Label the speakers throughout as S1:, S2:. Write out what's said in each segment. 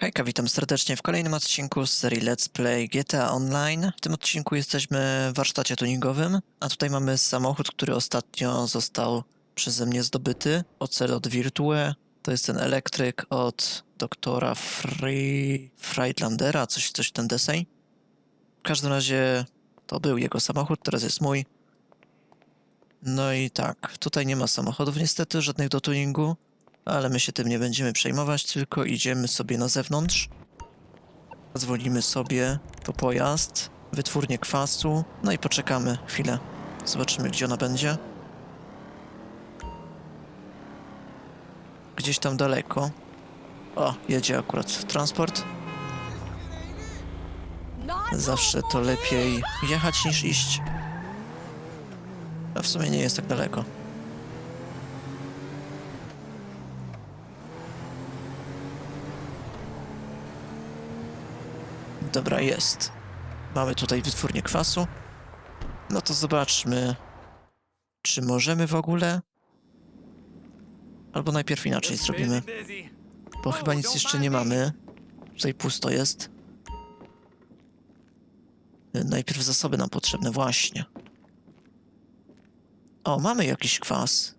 S1: Hejka, witam serdecznie w kolejnym odcinku z serii Let's Play GTA Online. W tym odcinku jesteśmy w warsztacie tuningowym, a tutaj mamy samochód, który ostatnio został przeze mnie zdobyty. Ocelot Virtue, to jest ten elektryk od doktora Free... Friedlandera, coś, coś ten deseń. W każdym razie to był jego samochód, teraz jest mój. No i tak, tutaj nie ma samochodów niestety, żadnych do tuningu. Ale my się tym nie będziemy przejmować, tylko idziemy sobie na zewnątrz. Dzwonimy sobie po pojazd, wytwórnię kwasu, no i poczekamy chwilę. Zobaczymy, gdzie ona będzie. Gdzieś tam daleko. O, jedzie akurat transport. Zawsze to lepiej jechać niż iść. A w sumie nie jest tak daleko. Dobra, jest. Mamy tutaj wytwórnię kwasu. No to zobaczmy, czy możemy w ogóle. Albo najpierw inaczej zrobimy, bo chyba nic jeszcze nie mamy. Tutaj pusto jest. Najpierw zasoby nam potrzebne, właśnie. O, mamy jakiś kwas.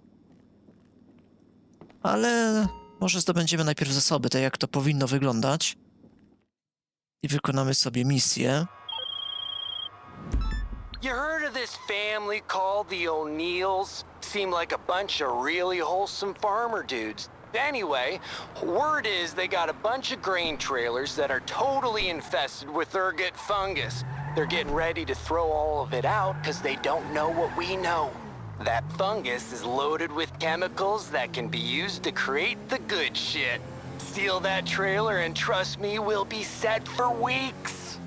S1: Ale może zdobędziemy najpierw zasoby, tak jak to powinno wyglądać i wykonamy sobie misję.
S2: You heard of this family called the O'Neills? Seem like a bunch of really wholesome farmer dudes. Anyway, word is they got a bunch of grain trailers that are totally infested with ergot fungus. They're getting ready to throw all of it out because they don't know what we know. That fungus is loaded with chemicals that can be used to create the good shit. Steal that trailer and trust me, we'll be set for weeks.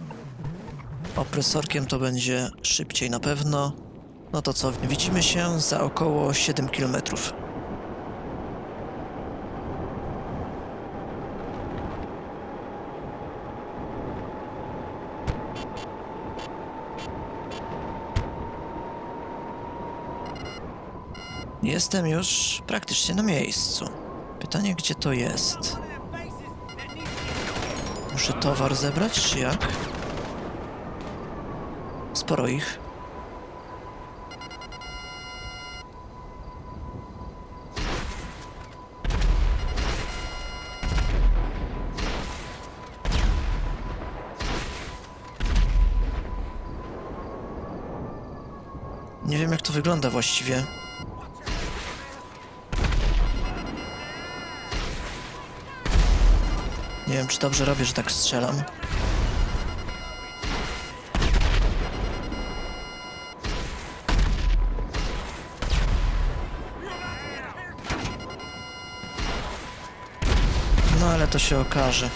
S1: Opresorkiem to będzie szybciej na pewno. No to co, widzimy się za około 7 km. Jestem już praktycznie na miejscu. Pytanie, gdzie to jest? Muszę towar zebrać, czy jak? Sporo ich. Nie wiem jak to wygląda właściwie. Czy dobrze robię, że tak strzelam. No ale to się okaże.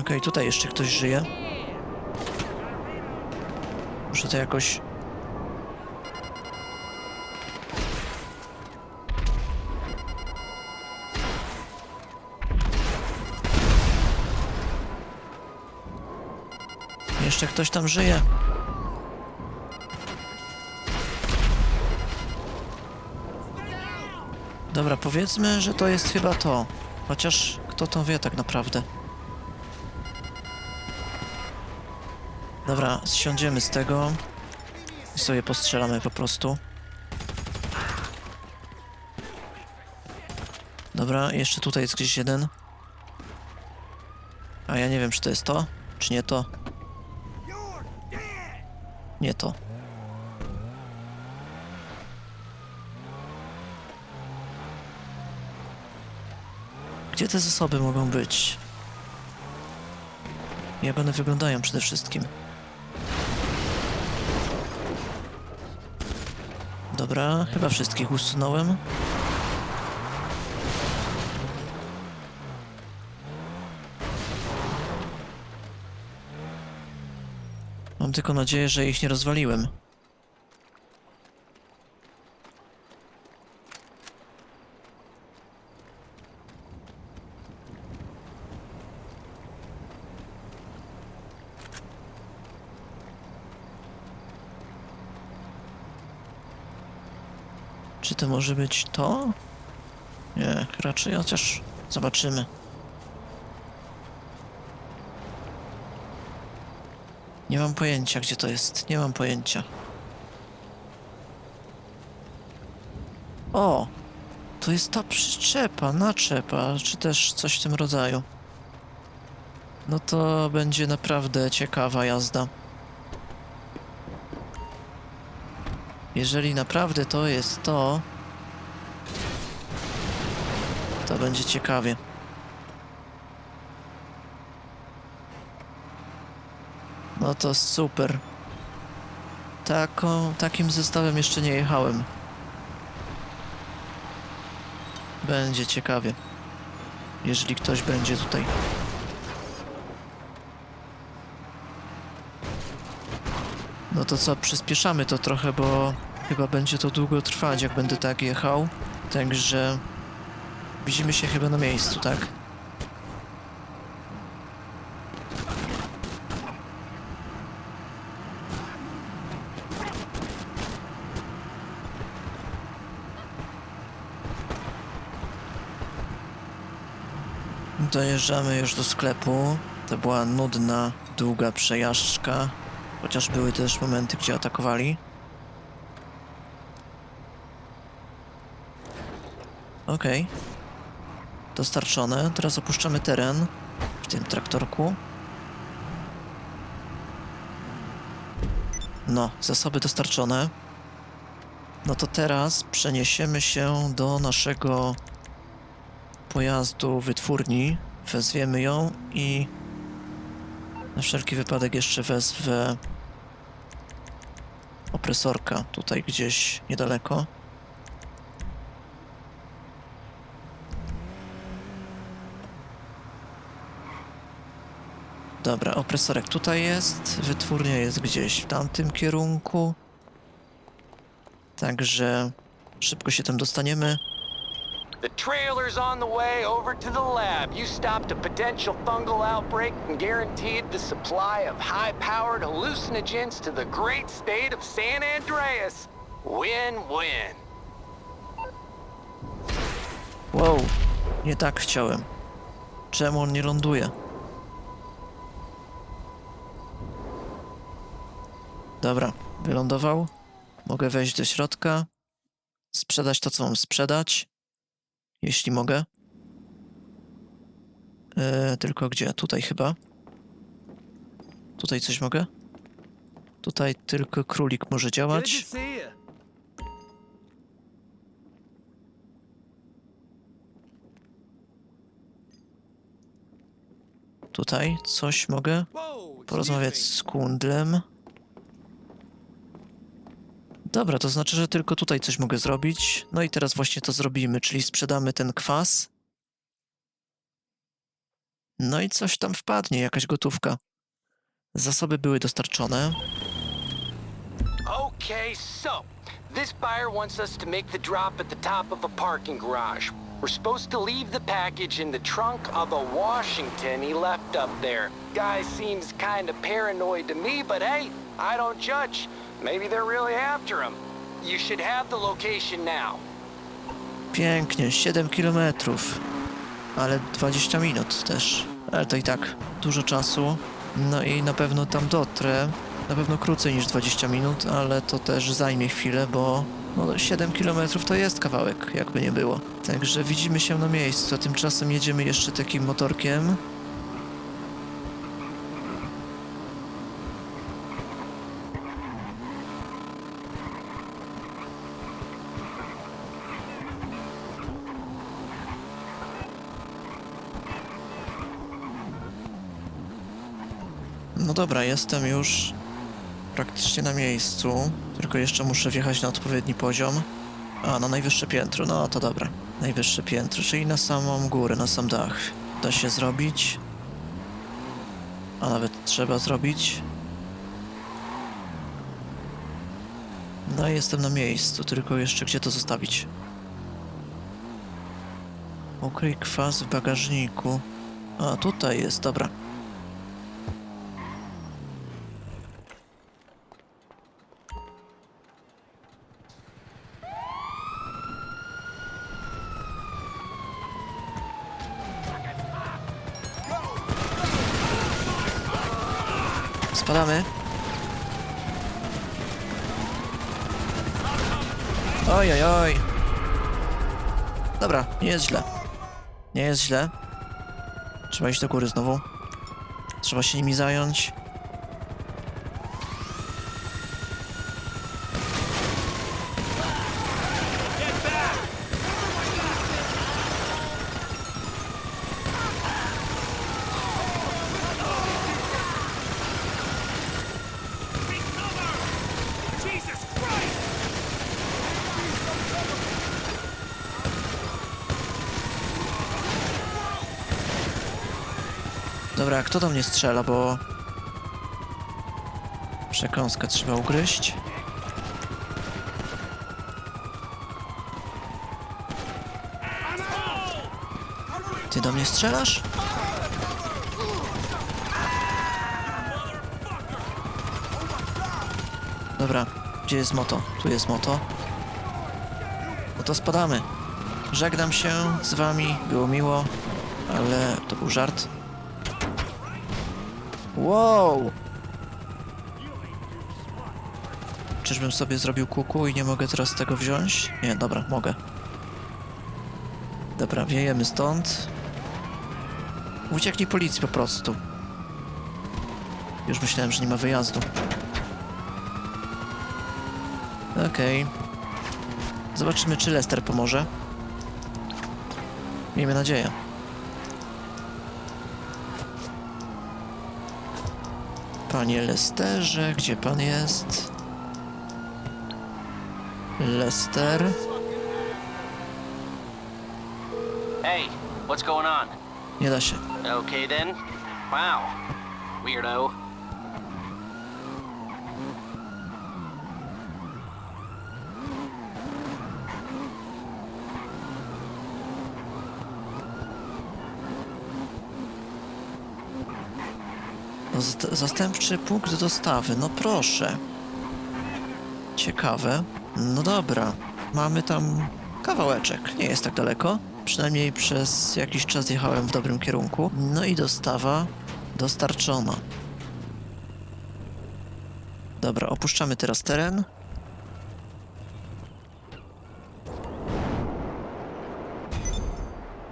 S1: Okej, tutaj jeszcze ktoś żyje. Muszę to jakoś... Jeszcze ktoś tam żyje. Dobra, powiedzmy, że to jest chyba to. Chociaż kto to wie tak naprawdę. Dobra, zsiądziemy z tego i sobie postrzelamy po prostu. Dobra, jeszcze tutaj jest gdzieś jeden. A ja nie wiem, czy to jest to, czy nie to. Nie to. Gdzie te zasoby mogą być? Jak one wyglądają przede wszystkim? Dobra, chyba wszystkich usunąłem. Mam tylko nadzieję, że ich nie rozwaliłem. Czy to może być to? Nie. raczej, chociaż zobaczymy. Nie mam pojęcia, gdzie to jest. Nie mam pojęcia. O! To jest ta przyczepa, naczepa, czy też coś w tym rodzaju. No to będzie naprawdę ciekawa jazda. Jeżeli naprawdę to jest to, to będzie ciekawie. No to super. Taką, takim zestawem jeszcze nie jechałem. Będzie ciekawie. Jeżeli ktoś będzie tutaj. No to co, przyspieszamy to trochę, bo chyba będzie to długo trwać, jak będę tak jechał. Także widzimy się chyba na miejscu, tak? Dojeżdżamy już do sklepu. To była nudna, długa przejażdżka. Chociaż były też momenty, gdzie atakowali. Okej. Dostarczone. Teraz opuszczamy teren w tym traktorku. No, zasoby dostarczone. No to teraz przeniesiemy się do naszego pojazdu wytwórni. Wezwiemy ją i na wszelki wypadek jeszcze wezwę opresorka tutaj gdzieś niedaleko. Dobra, opresorek tutaj jest, wytwórnia jest gdzieś w tamtym kierunku. Także szybko się tam dostaniemy.
S2: The trailer's on the way over to the lab. You stopped a potential fungal outbreak and guaranteed the supply of high-powered hallucinogens to the great state of San Andreas. Win-win.
S1: Wow, nie tak chciałem. Czemu on nie ląduje? Dobra, wylądował. Mogę wejść do środka. Sprzedać to, co mam sprzedać. Jeśli mogę. E, tylko gdzie? Tutaj chyba. Tutaj coś mogę? Tutaj tylko królik może działać. Tutaj coś mogę porozmawiać z kundlem. Dobra, to znaczy, że tylko tutaj coś mogę zrobić. No i teraz właśnie to zrobimy, czyli sprzedamy ten kwas. No i coś tam wpadnie, jakaś gotówka. Zasoby były dostarczone.
S2: Okay, so this buyer wants us to make the drop at the top of a parking garage. We're supposed to leave the package in the trunk of a Washington he left up there. Guy seems kind of paranoid to me, but hey, I don't judge. Maybe they're really after him. You should have the location now.
S1: Pięknie, 7 kilometrów. Ale 20 minut też. Ale to i tak dużo czasu. No i na pewno tam dotrę. Na pewno krócej niż 20 minut, ale to też zajmie chwilę, bo no 7 kilometrów to jest kawałek, jakby nie było. Także widzimy się na miejscu, a tymczasem jedziemy jeszcze takim motorkiem. No dobra, jestem już praktycznie na miejscu, tylko jeszcze muszę wjechać na odpowiedni poziom. A, na najwyższe piętro, no to dobra. Najwyższe piętro, czyli na samą górę, na sam dach. Da się zrobić. A nawet trzeba zrobić. No i jestem na miejscu, tylko jeszcze gdzie to zostawić? Ukryj kwas w bagażniku. A, tutaj jest, dobra. Spadamy. Oj, oj, oj. Dobra, nie jest źle. Nie jest źle. Trzeba iść do góry znowu. Trzeba się nimi zająć. Dobra, kto do mnie strzela, bo... Przekąskę trzeba ugryźć. Ty do mnie strzelasz? Dobra, gdzie jest moto? Tu jest moto. No to spadamy. Żegnam się z wami, było miło, ale to był żart. Wow! Czyżbym sobie zrobił kuku i nie mogę teraz tego wziąć? Nie, dobra, mogę. Dobra, wiejemy stąd. Ucieknij policji po prostu. Już myślałem, że nie ma wyjazdu. Okej. Zobaczymy, czy Lester pomoże. Miejmy nadzieję. Panie Lesterze, gdzie pan jest? Lester?
S3: Hey, what's going on?
S1: Nie da się.
S3: Okay then. Wow. Weirdo.
S1: Zastępczy punkt dostawy, no proszę. Ciekawe. No dobra, mamy tam kawałeczek, nie jest tak daleko. Przynajmniej przez jakiś czas jechałem w dobrym kierunku. No i dostawa dostarczona. Dobra, opuszczamy teraz teren.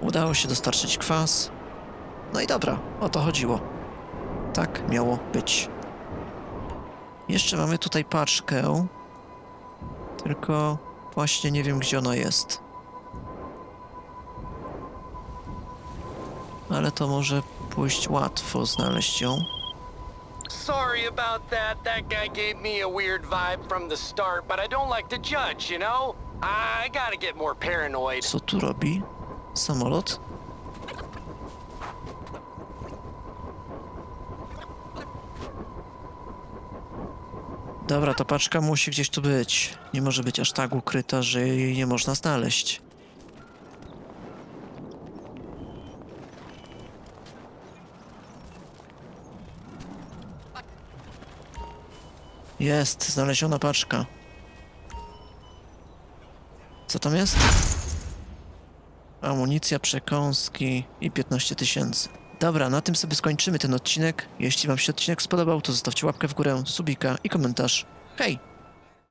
S1: Udało się dostarczyć kwas. No i dobra, o to chodziło. Tak miało być. Jeszcze mamy tutaj paczkę. Tylko właśnie nie wiem, gdzie ona jest. Ale to może pójść łatwo znaleźć ją.
S2: Sorry about that. That guy gave me a weird vibe from the start, but I don't like to judge, you know? I gotta get more paranoid.
S1: Co tu robi? Samolot? Dobra, ta paczka musi gdzieś tu być. Nie może być aż tak ukryta, że jej nie można znaleźć. Jest, znaleziona paczka. Co tam jest? Amunicja, przekąski i 15 tysięcy. Dobra, na tym sobie skończymy ten odcinek. Jeśli wam się odcinek spodobał, to zostawcie łapkę w górę, subika i komentarz. Hej!